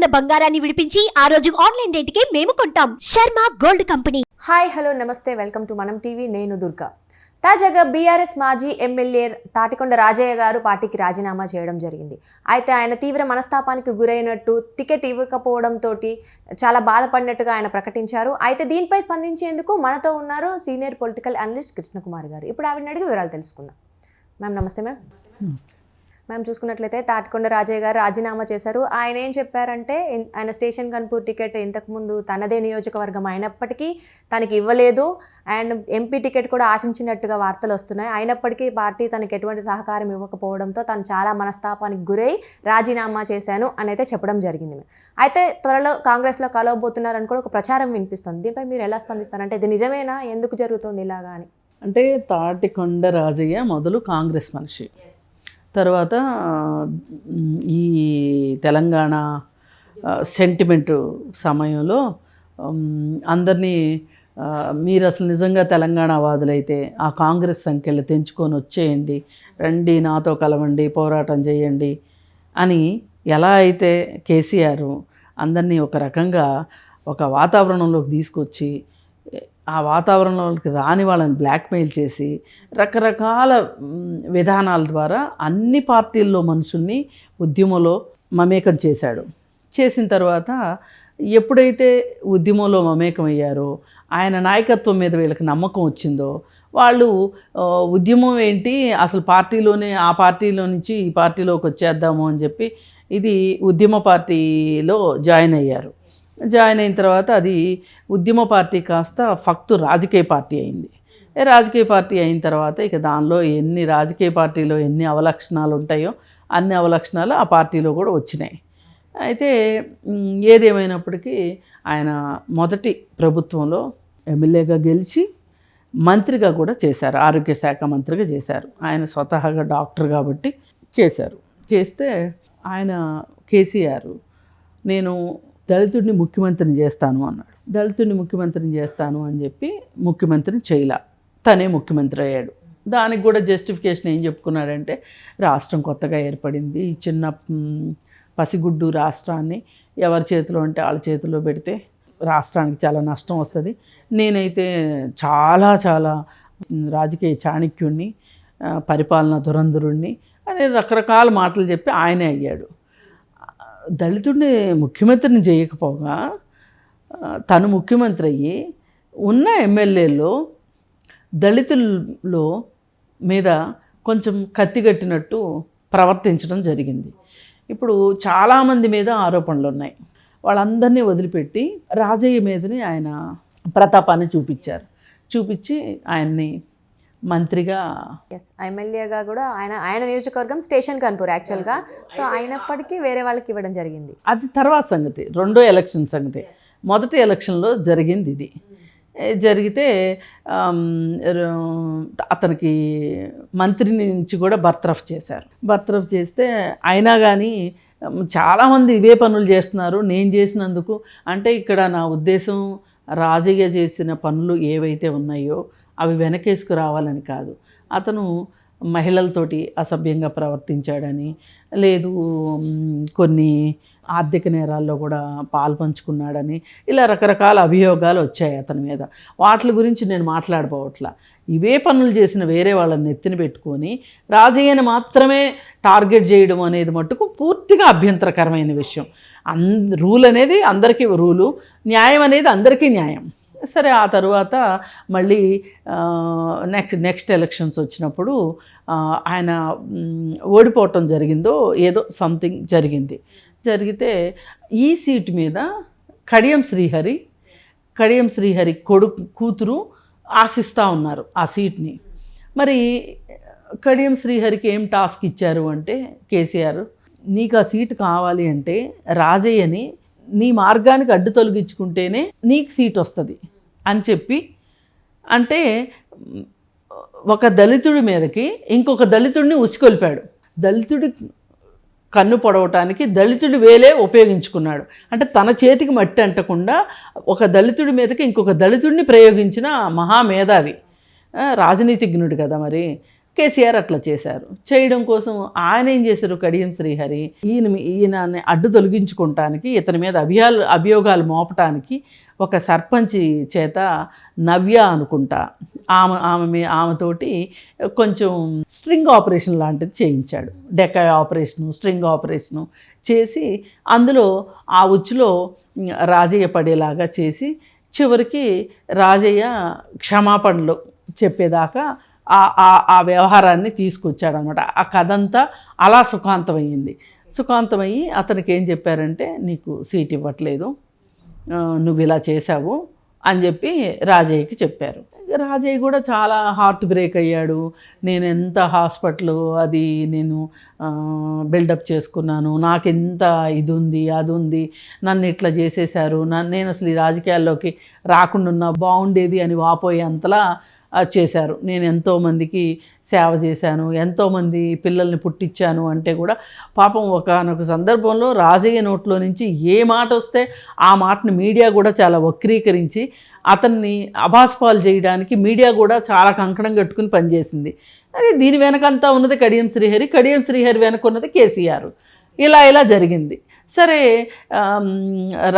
ఉన్న బంగారాన్ని విడిపించి ఆ రోజు ఆన్లైన్ రేటుకే మేము కొంటాం. Sharma gold company. Hi hello namaste. Welcome to Manam TV. నేను దుర్గా. తాజాగా బీఆర్ఎస్ మాజీ ఎమ్మెల్యే తాటికొండ రాజయ్య గారు పార్టీకి రాజీనామా చేయడం జరిగింది. అయితే ఆయన తీవ్ర మనస్తాపానికి గురైనట్టు టికెట్ ఇవ్వకపోవడంతో చాలా బాధపడినట్టుగా ఆయన ప్రకటించారు. అయితే దీనిపై స్పందించేందుకు మనతో ఉన్నారు సీనియర్ పొలిటికల్ అనలిస్ట్ కృష్ణకుమార్ గారు. ఇప్పుడు ఆవిడని అడిగి వివరాలు తెలుసుకుందాం. మ్యామ్ నమస్తే మ్యామ్. మ్యామ్ చూసుకున్నట్లయితే తాటికొండ రాజయ్య గారు రాజీనామా చేశారు. ఆయన ఏం చెప్పారంటే ఆయన స్టేషన్ కన్పూర్ టికెట్ ఇంతకుముందు తనదే నియోజకవర్గం అయినప్పటికీ తనకి ఇవ్వలేదు. అండ్ ఎంపీ టికెట్ కూడా ఆశించినట్టుగా వార్తలు వస్తున్నాయి. అయినప్పటికీ పార్టీ తనకి ఎటువంటి సహకారం ఇవ్వకపోవడంతో తను చాలా మనస్తాపానికి గురై రాజీనామా చేశాను అని అయితే చెప్పడం జరిగింది అయితే త్వరలో కాంగ్రెస్లో కలవబోతున్నారని కూడా ఒక ప్రచారం వినిపిస్తుంది. దీనిపై మీరు ఎలా స్పందిస్తారంటే ఇది నిజమేనా? ఎందుకు జరుగుతుంది ఇలాగా అని? అంటే తాటికొండ రాజయ్య మొదలు కాంగ్రెస్ మనిషి. తర్వాత ఈ తెలంగాణ సెంటిమెంట్ సమయంలో అందరినీ మీరు అసలు నిజంగా తెలంగాణ వాదులైతే ఆ కాంగ్రెస్ సంఖ్యలు తెంచుకొని వచ్చేయండి రండి నాతో కలవండి పోరాటం చేయండి అని ఎలా అయితే కేసీఆర్ అందరినీ ఒక రకంగా ఒక వాతావరణంలోకి తీసుకొచ్చి ఆ వాతావరణంలోకి రాని వాళ్ళని బ్లాక్మెయిల్ చేసి రకరకాల విధానాల ద్వారా అన్ని పార్టీల్లో మనుషుల్ని ఉద్యమంలో మమేకం చేశాడు. చేసిన తర్వాత ఎప్పుడైతే ఉద్యమంలో మమేకం అయ్యారో ఆయన నాయకత్వం మీద వీళ్ళకి నమ్మకం వచ్చిందో వాళ్ళు ఉద్యమం ఏంటి అసలు పార్టీలోనే ఆ పార్టీలో నుంచి ఈ పార్టీలోకి వచ్చేద్దాము అని చెప్పి ఇది ఉద్యమ పార్టీలో జాయిన్ అయ్యారు. జాయిన్ అయిన తర్వాత అది ఉద్యమ పార్టీ కాస్త ఫక్తు రాజకీయ పార్టీ అయింది. రాజకీయ పార్టీ అయిన తర్వాత ఇక దానిలో ఎన్ని రాజకీయ పార్టీలో ఎన్ని అవలక్షణాలు ఉంటాయో అన్ని అవలక్షణాలు ఆ పార్టీలో కూడా వచ్చినాయి. అయితే ఏదేమైనప్పటికీ ఆయన మొదటి ప్రభుత్వంలో ఎమ్మెల్యేగా గెలిచి మంత్రిగా కూడా చేశారు. ఆరోగ్య శాఖ మంత్రిగా చేశారు. ఆయన స్వతహాగా డాక్టర్ కాబట్టి చేశారు. చేస్తే ఆయన కేసీఆర్ నేను దళితుడిని ముఖ్యమంత్రిని చేస్తాను అన్నాడు. దళితుడిని ముఖ్యమంత్రిని చేస్తాను అని చెప్పి ముఖ్యమంత్రిని చేయలా. తనే ముఖ్యమంత్రి అయ్యాడు. దానికి కూడా జస్టిఫికేషన్ ఏం చెప్పుకున్నాడంటే రాష్ట్రం కొత్తగా ఏర్పడింది. ఈ చిన్న పసిగుడ్డు రాష్ట్రాన్ని ఎవరి చేతిలో ఉంటే వాళ్ళ చేతిలో పెడితే రాష్ట్రానికి చాలా నష్టం వస్తుంది. నేనైతే చాలా చాలా రాజకీయ చాణక్యుణ్ణి పరిపాలన దురంధరుణ్ణి అనే రకరకాల మాటలు చెప్పి ఆయనే అయ్యాడు. దళితుడిని ముఖ్యమంత్రిని చేయకపోగా తను ముఖ్యమంత్రి అయ్యి ఉన్న ఎమ్మెల్యేలో దళితుల్లో మీద కొంచెం కత్తిగట్టినట్టు ప్రవర్తించడం జరిగింది. ఇప్పుడు చాలామంది మీద ఆరోపణలు ఉన్నాయి. వాళ్ళందరినీ వదిలిపెట్టి రాజయ్య మీదనే ఆయన ప్రతాపాన్ని చూపించారు. చూపించి ఆయన్ని మంత్రిగా ఎస్ ఎమ్మెల్యేగా కూడా ఆయన ఆయన నియోజకవర్గం స్టేషన్ కన్పూర్ యాక్చువల్గా సో అయినప్పటికీ వేరే వాళ్ళకి ఇవ్వడం జరిగింది. అది తర్వాత సంగతి రెండో ఎలక్షన్ సంగతి. మొదటి ఎలక్షన్లో జరిగింది ఇది. జరిగితే అతనికి మంత్రి నుంచి కూడా బర్తరఫ్ చేశారు. బర్తరఫ్ చేస్తే అయినా కానీ చాలామంది ఇవే పనులు చేస్తున్నారు. నేను చేసినందుకు అంటే ఇక్కడ నా ఉద్దేశం రాజయ్య చేసిన పనులు ఏవైతే ఉన్నాయో అవి వెనకేసుకు రావాలని కాదు. అతను మహిళలతోటి అసభ్యంగా ప్రవర్తించాడని లేదు కొన్ని ఆర్థిక నేరాల్లో కూడా పాల్పంచుకున్నాడని ఇలా రకరకాల అభియోగాలు వచ్చాయి అతని మీద. వాటి గురించి నేను మాట్లాడబోవట్లా. ఇవే పనులు చేసిన వేరే వాళ్ళని నెత్తిన పెట్టుకొని రాజయ్యని మాత్రమే టార్గెట్ చేయడం అనేది మట్టుకు పూర్తిగా అభ్యంతరకరమైన విషయం. అన్ రూల్ అనేది అందరికీ రూలు న్యాయం అనేది అందరికీ న్యాయం. సరే ఆ తర్వాత మళ్ళీ నెక్స్ట్ నెక్స్ట్ ఎలక్షన్స్ వచ్చినప్పుడు ఆయన ఓడిపోవటం జరిగిందో ఏదో సంథింగ్ జరిగింది. జరిగితే ఈ సీట్ మీద కడియం శ్రీహరి కడియం శ్రీహరి కొడుకు కూతురు ఆశిస్తూ ఉన్నారు ఆ సీట్ని. మరి కడియం శ్రీహరికి ఏం టాస్క్ ఇచ్చారు అంటే కేసీఆర్ నీకు ఆ సీటు కావాలి అంటే రాజయ్యని నీ మార్గానికి అడ్డు తొలగించుకుంటేనే నీకు సీట్ వస్తుంది అని చెప్పి అంటే ఒక దళితుడి మీదకి ఇంకొక దళితుడిని ఉసికొల్పాడు దళితుడి కన్ను పొడవటానికి దళితుడి వేలే ఉపయోగించుకున్నాడు. అంటే తన చేతికి మట్టి అంటకుండా ఒక దళితుడి మీదకి ఇంకొక దళితుడిని ప్రయోగించిన మహామేధావి రాజనీతిజ్ఞుడు కదా మరి. కేసీఆర్ అట్లా చేశారు. చేయడం కోసం ఆయన ఏం చేశారు కడియం శ్రీహరి? ఈయన ఈయన అడ్డు తొలగించుకోవటానికి ఇతని మీద అభియాలు అభియోగాలు మోపటానికి ఒక సర్పంచి చేత నవ్య అనుకుంటా. ఆమె ఆమె మీ ఆమెతోటి కొంచెం స్ట్రింగ్ ఆపరేషన్ లాంటిది చేయించాడు. డెకాయ్ ఆపరేషను స్ట్రింగ్ ఆపరేషను చేసి అందులో ఆ ఉచ్చులో రాజయ్య పడేలాగా చేసి చివరికి రాజయ్య క్షమాపణలు చెప్పేదాకా ఆ ఆ- వ్యవహారాన్ని తీసుకొచ్చాడనమాట. ఆ కథ అంతా అలా సుఖాంతమయ్యింది. సుఖాంతమయ్యి అతనికి ఏం చెప్పారంటే నీకు సీట్ ఇవ్వట్లేదు. నువ్వు ఇలా చేశావు అని చెప్పి రాజయ్యకి చెప్పారు. రాజయ్య కూడా చాలా హార్ట్ బ్రేక్ అయ్యాడు. నేను ఎంత హాస్పిటల్ అది నేను బిల్డప్ చేసుకున్నాను. నాకు ఎంత ఇది ఉంది అది ఉంది నన్ను ఇట్లా చేసేశారు. నన్ను నేను అసలు ఈ రాజకీయాల్లోకి రాకుండా ఉన్నా బాగుండేది అని వాపోయేంతలా అంతలా చేశారు. నేను ఎంతోమందికి సేవ చేశాను ఎంతోమంది పిల్లల్ని పుట్టించాను అంటే కూడా పాపం ఒకనొక సందర్భంలో రాజయ్య నోట్లో నుంచి ఏ మాట వస్తే ఆ మాటను మీడియా కూడా చాలా వక్రీకరించి అతన్ని అభాస్పాలు చేయడానికి మీడియా కూడా చాలా కంకణం కట్టుకుని పనిచేసింది. అదే దీని వెనకంతా ఉన్నది కడియం శ్రీహరి కడియం శ్రీహరి వెనక ఉన్నది కేసీఆర్. ఇలా ఇలా జరిగింది. సరే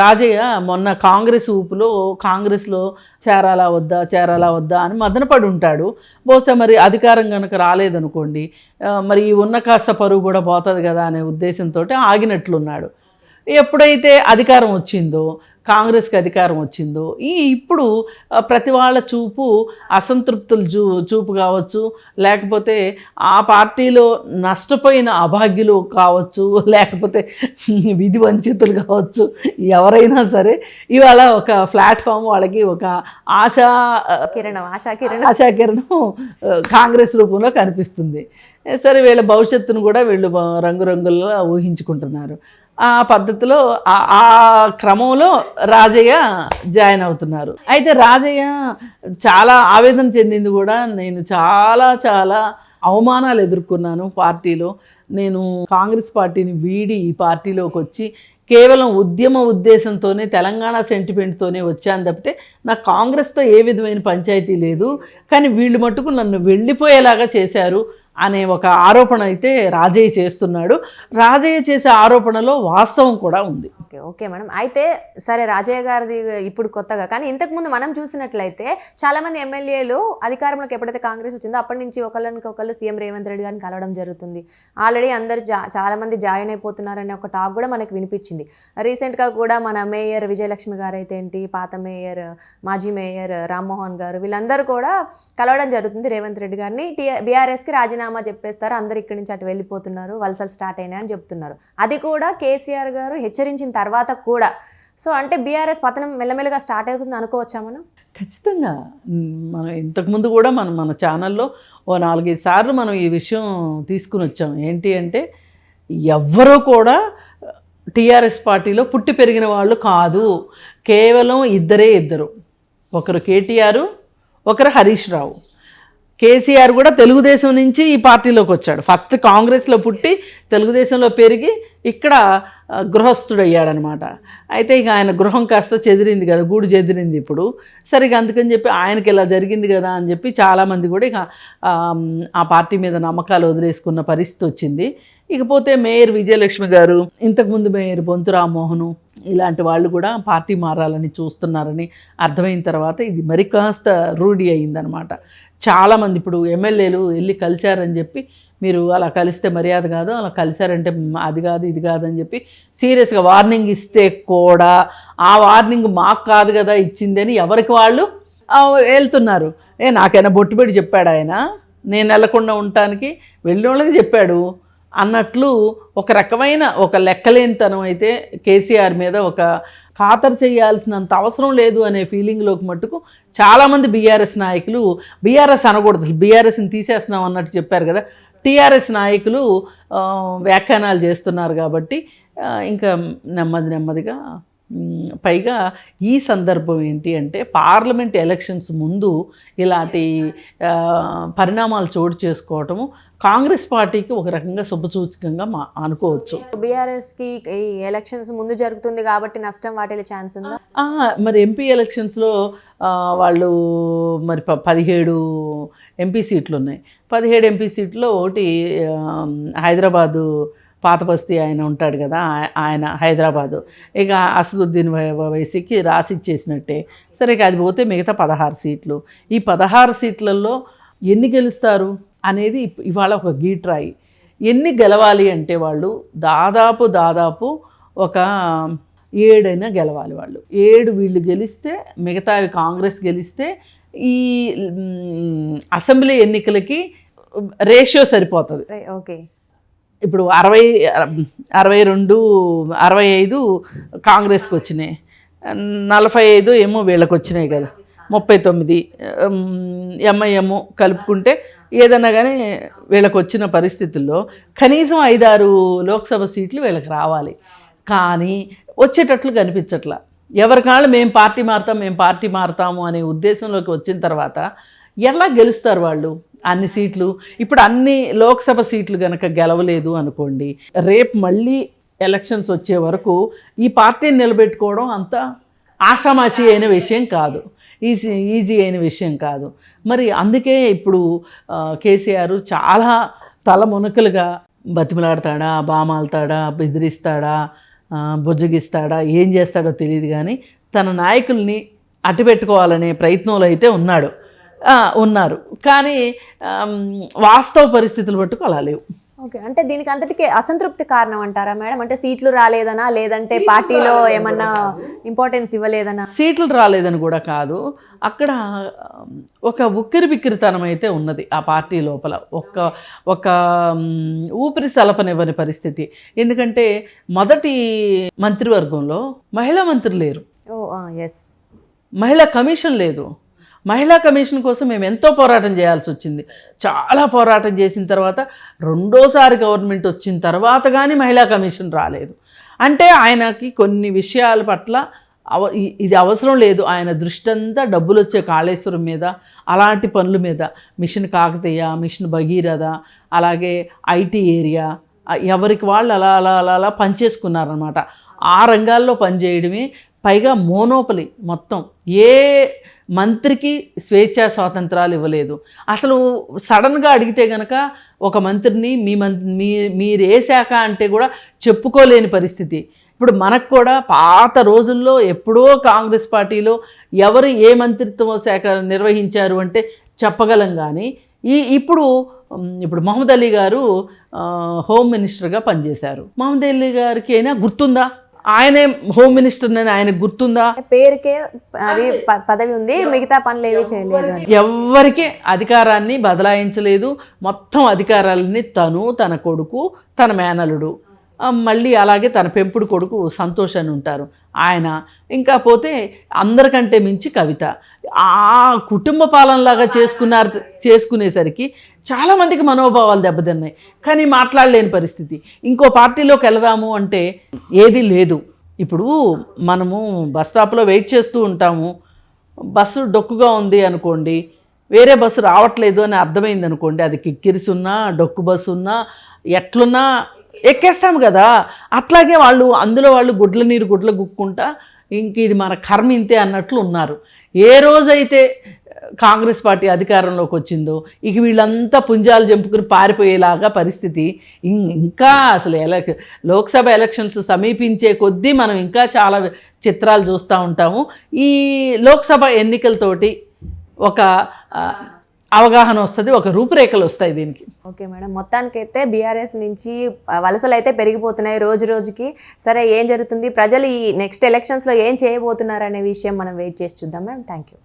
రాజయ్య మొన్న కాంగ్రెస్ ఊపులో కాంగ్రెస్లో చేరాలా వద్దా చేరాలా వద్దా అని మదనపడి ఉంటాడు. బహుశా మరి అధికారం కనుక రాలేదనుకోండి మరి ఉన్న కాస్త పరువు కూడా పోతుంది కదా అనే ఉద్దేశంతో ఆగినట్లున్నాడు. ఎప్పుడైతే అధికారం వచ్చిందో కాంగ్రెస్కి అధికారం వచ్చిందో ఈ ఇప్పుడు ప్రతి వాళ్ళ చూపు అసంతృప్తులు చూ చూపు కావచ్చు లేకపోతే ఆ పార్టీలో నష్టపోయిన అభాగ్యులు కావచ్చు లేకపోతే విధి వంచితులు కావచ్చు ఎవరైనా సరే ఇవాళ ఒక ప్లాట్ఫామ్ వాళ్ళకి ఒక ఆశా కిరణం ఆశా కిరణం. ఆశాకిరణం ఆ, కాంగ్రెస్ రూపంలో కనిపిస్తుంది. సరే వీళ్ళ భవిష్యత్తును కూడా వీళ్ళు రంగురంగుల్లో ఊహించుకుంటున్నారు. ఆ పద్ధతిలో ఆ- క్రమంలో రాజయ్య జాయిన్ అవుతున్నారు. అయితే రాజయ్య చాలా ఆవేదన చెందింది కూడా. నేను చాలా చాలా అవమానాలు ఎదుర్కొన్నాను పార్టీలో. నేను కాంగ్రెస్ పార్టీని వీడి ఈ పార్టీలోకి వచ్చి కేవలం ఉద్యమ ఉద్దేశంతోనే తెలంగాణ సెంటిమెంట్తోనే వచ్చాను తప్పితే నాకు కాంగ్రెస్తో ఏ విధమైన పంచాయతీ లేదు. కానీ వీళ్ళు మట్టుకు నన్ను వెళ్ళిపోయేలాగా చేశారు. అనే ఒక ఆరోపణ అయితే రాజయ్య చేస్తున్నాడు. రాజయ్య చేసే ఆరోపణలో వాస్తవం కూడా ఉంది. Okay madam. అయితే సరే రాజయ్య గారిది ఇప్పుడు కొత్తగా. కానీ ఇంతకు ముందు మనం చూసినట్లయితే చాలామంది ఎమ్మెల్యేలు అధికారంలోకి ఎప్పుడైతే కాంగ్రెస్ వచ్చిందో అప్పటి నుంచి ఒకళ్ళనికి ఒకళ్ళు సీఎం రేవంత్ రెడ్డి గారిని కలవడం జరుగుతుంది. ఆల్రెడీ అందరు జా చాలామంది జాయిన్ అయిపోతున్నారనే ఒక టాక్ కూడా మనకి వినిపించింది. రీసెంట్గా కూడా మన మేయర్ విజయలక్ష్మి గారు అయితే ఏంటి పాత మేయర్ మాజీ మేయర్ రామ్మోహన్ గారు వీళ్ళందరూ కూడా కలవడం జరుగుతుంది రేవంత్ రెడ్డి గారిని. టీ బీఆర్ఎస్కి రాజీనామా చెప్పేస్తారు. అందరు ఇక్కడి నుంచి అటు వెళ్ళిపోతున్నారు. వలసలు స్టార్ట్ అయినాయని చెప్తున్నారు. అది కూడా కేసీఆర్ గారు హెచ్చరించిన తర్వాత తర్వాత కూడా. సో అంటే బీఆర్ఎస్ పతనం మెల్లమెల్లగా స్టార్ట్ అవుతుంది అనుకోవచ్చా మనం? ఖచ్చితంగా. మనం ఇంతకుముందు కూడా మనం మన ఛానల్లో ఓ నాలుగైదు సార్లు మనం ఈ విషయం తీసుకుని వచ్చాం. ఏంటి అంటే ఎవ్వరూ కూడా టీఆర్ఎస్ పార్టీలో పుట్టి పెరిగిన వాళ్ళు కాదు. కేవలం ఇద్దరే ఇద్దరు. ఒకరు కేటీఆర్ ఒకరు హరీష్ రావు. కేసీఆర్ కూడా తెలుగుదేశం నుంచి ఈ పార్టీలోకి వచ్చాడు. ఫస్ట్ కాంగ్రెస్లో పుట్టి తెలుగుదేశంలో పెరిగి ఇక్కడ గృహస్థుడయ్యాడనమాట. అయితే ఇక ఆయన గృహం కాస్త చెదిరింది కదా గూడు చెదిరింది ఇప్పుడు. సరిగా అందుకని చెప్పి ఆయనకి ఇలా జరిగింది కదా అని చెప్పి చాలామంది కూడా ఇక ఆ, ఆ పార్టీ మీద నమ్మకాలు వదిలేసుకున్న పరిస్థితి వచ్చింది. ఇకపోతే మేయర్ విజయలక్ష్మి గారు ఇంతకుముందు మేయర్ బొంతు రామ్మోహను ఇలాంటి వాళ్ళు కూడా పార్టీ మారాలని చూస్తున్నారని అర్థమైన తర్వాత ఇది మరి కాస్త రూఢి అయిందనమాట చాలామంది ఇప్పుడు ఎమ్మెల్యేలు వెళ్ళి కలిశారని చెప్పి మీరు అలా కలిస్తే మర్యాద కాదు అలా కలిశారంటే అది కాదు ఇది కాదు అని చెప్పి సీరియస్గా వార్నింగ్ ఇస్తే కూడా ఆ వార్నింగ్ మాకు కాదు కదా ఇచ్చిందని ఎవరికి వాళ్ళు వెళ్తున్నారు. ఏ నాకైనా బొట్టుబడి చెప్పాడు ఆయన. నేను వెళ్ళకుండా ఉండటానికి వెళ్ళిన వాళ్ళకి చెప్పాడు. అన్నట్లు ఒక రకమైన ఒక లెక్కలేనితనం అయితే కేసీఆర్ మీద ఒక ఖాతరు చేయాల్సినంత అవసరం లేదు అనే ఫీలింగ్లోకి మట్టుకు చాలామంది బీఆర్ఎస్ నాయకులు బీఆర్ఎస్ అనకూడదు అసలు బీఆర్ఎస్ని తీసేస్తున్నాం అన్నట్టు చెప్పారు కదా. టీఆర్ఎస్ నాయకులు వ్యాఖ్యానాలు చేస్తున్నారు కాబట్టి ఇంకా నెమ్మది నెమ్మదిగా పైగా ఈ సందర్భం ఏంటి అంటే పార్లమెంట్ ఎలక్షన్స్ ముందు ఇలాంటి పరిణామాలు చోటు చేసుకోవటము కాంగ్రెస్ పార్టీకి ఒక రకంగా శుభసూచకంగా మా అనుకోవచ్చు. బీఆర్ఎస్కి ఈ ఎలక్షన్స్ ముందు జరుగుతుంది కాబట్టి నష్టం వాటిల్లే ఛాన్స్ ఉందా? మరి ఎంపీ ఎలక్షన్స్లో వాళ్ళు మరి పదిహేడు ఎంపీ సీట్లు ఉన్నాయి పదిహేడు ఎంపీ సీట్లో ఒకటి హైదరాబాదు పాత బస్తీ ఆయన ఉంటాడు కదా ఆయన హైదరాబాదు. ఇక అసదుద్దీన్ వై- వైసీకి రాసి ఇచ్చేసినట్టే సరే ఇక అది పోతే మిగతా పదహారు సీట్లు. ఈ పదహారు సీట్లలో ఎన్ని గెలుస్తారు అనేది ఇవాళ ఒక గీట్రాయి ఎన్ని గెలవాలి అంటే వాళ్ళు దాదాపు దాదాపు ఒక ఏడైనా గెలవాలి వాళ్ళు. ఏడు వీళ్ళు గెలిస్తే మిగతావి కాంగ్రెస్ గెలిస్తే ఈ అసెంబ్లీ ఎన్నికలకి రేషియో సరిపోతుంది. ఓకే. ఇప్పుడు అరవై అరవై రెండు అరవై ఐదు కాంగ్రెస్కి వచ్చినాయి. నలభై ఐదు ఏమో వీళ్ళకి వచ్చినాయి కదా. ముప్పై తొమ్మిది ఎంఐఎం కలుపుకుంటే ఏదన్నా కానీ వీళ్ళకి వచ్చిన పరిస్థితుల్లో కనీసం ఐదారు లోక్సభ సీట్లు వీళ్ళకి రావాలి. కానీ వచ్చేటట్లు కనిపించట్లా. ఎవరికాళ్ళు మేము పార్టీ మారుతాం మేము పార్టీ మారుతాము అనే ఉద్దేశంలోకి వచ్చిన తర్వాత ఎలా గెలుస్తారు వాళ్ళు? అన్ని సీట్లు. ఇప్పుడు అన్ని లోక్సభ సీట్లు కనుక గెలవలేదు అనుకోండి రేపు మళ్ళీ ఎలక్షన్స్ వచ్చే వరకు ఈ పార్టీని నిలబెట్టుకోవడం అంత ఆషామాషి అయిన విషయం కాదు. ఈజీ ఈజీ అయిన విషయం కాదు. మరి అందుకే ఇప్పుడు కేసీఆర్ చాలా తలమునకలుగా బతిమలాడతాడా బామాలతాడా బెదిరిస్తాడా బుజ్జగిస్తాడా ఏం చేస్తాడో తెలియదు కానీ తన నాయకుల్ని అటుపెట్టుకోవాలనే ప్రయత్నంలో అయితే ఉన్నాడు. ఉన్నారు. కానీ వాస్తవ పరిస్థితులు పట్టుకు అలా లేవు. ఓకే. అంటే దీనికి అంతటికి అసంతృప్తి కారణం అంటారా మేడం? అంటే సీట్లు రాలేదనా? లేదంటే పార్టీలో ఏమన్నా ఇంపార్టెన్స్ ఇవ్వలేదనా? సీట్లు రాలేదని కూడా కాదు. అక్కడ ఒక ఉక్కిరి బిక్కిరితనం అయితే ఉన్నది ఆ పార్టీ లోపల. ఒక ఒక ఊపిరి సలపనివ్వని పరిస్థితి. ఎందుకంటే మొదటి మంత్రివర్గంలో మహిళా మంత్రి లేరు. ఓ ఎస్ మహిళా కమిషన్ లేదు. మహిళా కమిషన్ కోసం మేము ఎంతో పోరాటం చేయాల్సి వచ్చింది. చాలా పోరాటం చేసిన తర్వాత రెండోసారి గవర్నమెంట్ వచ్చిన తర్వాత కానీ మహిళా కమిషన్ రాలేదు. అంటే ఆయనకి కొన్ని విషయాల పట్ల అవ ఇది అవసరం లేదు. ఆయన దృష్టి అంతా డబ్బులు వచ్చే కాళేశ్వరం మీద అలాంటి పనుల మీద. మిషన్ కాకతీయ మిషన్ భగీరథ అలాగే ఐటీ ఏరియా ఎవరికి వాళ్ళు అలా అలా అలా అలా పనిచేసుకున్నారనమాట ఆ రంగాల్లో పనిచేయడమే పైగా మోనోపలి మొత్తం ఏ మంత్రికి స్వేచ్ఛా స్వాతంత్రాలు ఇవ్వలేదు. అసలు సడన్గా అడిగితే గనక ఒక మంత్రిని మీ మం మీ మీరు ఏ శాఖ అంటే కూడా చెప్పుకోలేని పరిస్థితి. ఇప్పుడు మనకు కూడా పాత రోజుల్లో ఎప్పుడో కాంగ్రెస్ పార్టీలో ఎవరు ఏ మంత్రిత్వ శాఖ నిర్వహించారు అంటే చెప్పగలం కానీ ఈ ఇప్పుడు ఇప్పుడు మహమ్మద్ అలీ గారు హోమ్ మినిస్టర్గా పనిచేశారు. మహమ్మద్ అలీ గారికి అయినా గుర్తుందా? ఆయనే హోమ్ మినిస్టర్ అని ఆయనకు గుర్తుందా? పేరుకే అది పదవి ఉంది మిగతా పనులు ఏవి చేయలేదు అని. ఎవ్వరికీ అధికారాన్ని బదలాయించలేదు. మొత్తం అధికారాలని తను తన కొడుకు తన మేనలుడు మళ్ళీ అలాగే తన పెంపుడు కొడుకు సంతోష్ అని ఉంటారు. ఆయన ఇంకా పోతే అందరికంటే మించి కవిత. ఆ కుటుంబ పాలనలాగా చేసుకున్నారు చేసుకునేసరికి చాలామందికి మనోభావాలు దెబ్బతిన్నాయి. కానీ మాట్లాడలేని పరిస్థితి. ఇంకో పార్టీలోకి వెళదాము అంటే ఏది లేదు. ఇప్పుడు మనము బస్ స్టాప్లో వెయిట్ చేస్తూ ఉంటాము. బస్సు డొక్కుగా ఉంది అనుకోండి వేరే బస్సు రావట్లేదు అని అర్థమైంది అనుకోండి అది కిక్కిరిసి ఉన్నా డొక్కు బస్సు ఉన్నా ఎట్లున్నా ఎక్కేస్తాము కదా. అట్లాగే వాళ్ళు అందులో వాళ్ళు గుడ్ల నీరు గుడ్ల గుక్కుంటా ఇంక ఇది మన కర్మ ఇంతే అన్నట్లు ఉన్నారు. ఏ రోజైతే కాంగ్రెస్ పార్టీ అధికారంలోకి వచ్చిందో ఇక వీళ్ళంతా పుంజాలు జంపుకుని పారిపోయేలాగా పరిస్థితి. ఇం- ఇంకా అసలు ఎలక్ లోక్సభ ఎలక్షన్స్ సమీపించే కొద్దీ మనం ఇంకా చాలా చిత్రాలు చూస్తూ ఉంటాము. ఈ లోక్సభ ఎన్నికలతోటి ఒక అవగాహన వస్తుంది ఒక రూపురేఖలు వస్తాయి దీనికి. ఓకే మేడం మొత్తానికైతే బీఆర్ఎస్ నుంచి వలసలు అయితే పెరిగిపోతున్నాయి రోజు రోజుకి. సరే ఏం జరుగుతుంది? ప్రజలు ఈ నెక్స్ట్ ఎలక్షన్స్లో ఏం చేయబోతున్నారు అనే విషయం మనం వెయిట్ చేసి చూద్దాం మేడం. Thank you.